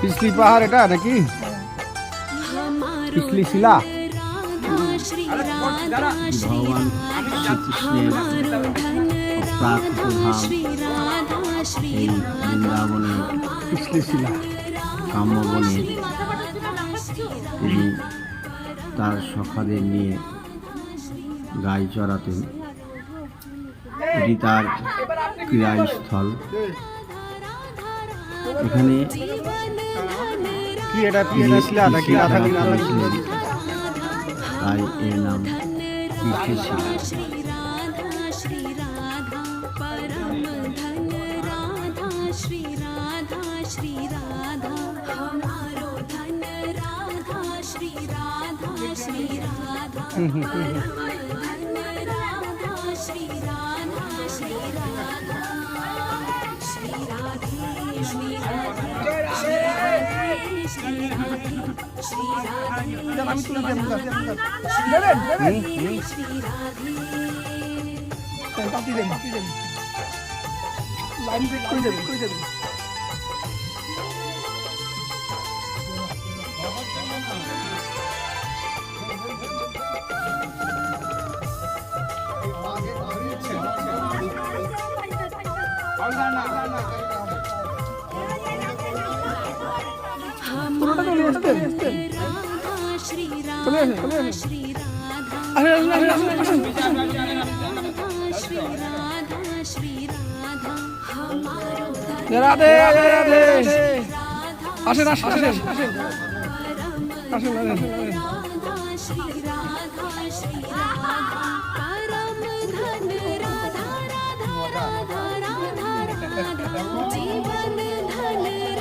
পিছলি পাহাড় এটা নাকি? পিছলি শিলা? ভগবান শ্রীকৃষ্ণের অপ্রাকৃত ধাম এই বৃন্দাবনে পিছলি শিলা। কাম্যবনে তিনি তার সখাদের নিয়ে গাই চড়াতেন। এটি তার ক্রীড়াস্থল। এখানে কি এটা কি এটা ছিল আধা কিলো আধা কিলো আধা কিলো তাই এর নাম পিঠে ছিল Mm-hmm. আমি তুলে দেব লাইন ব্রেক করে দেবেন করে দেবেন পুরোটা চলে আসতেন চলে আসেন চলে আসেন রাধে রাধে আসেন আসেন আসেন আসেন আসেন আসেন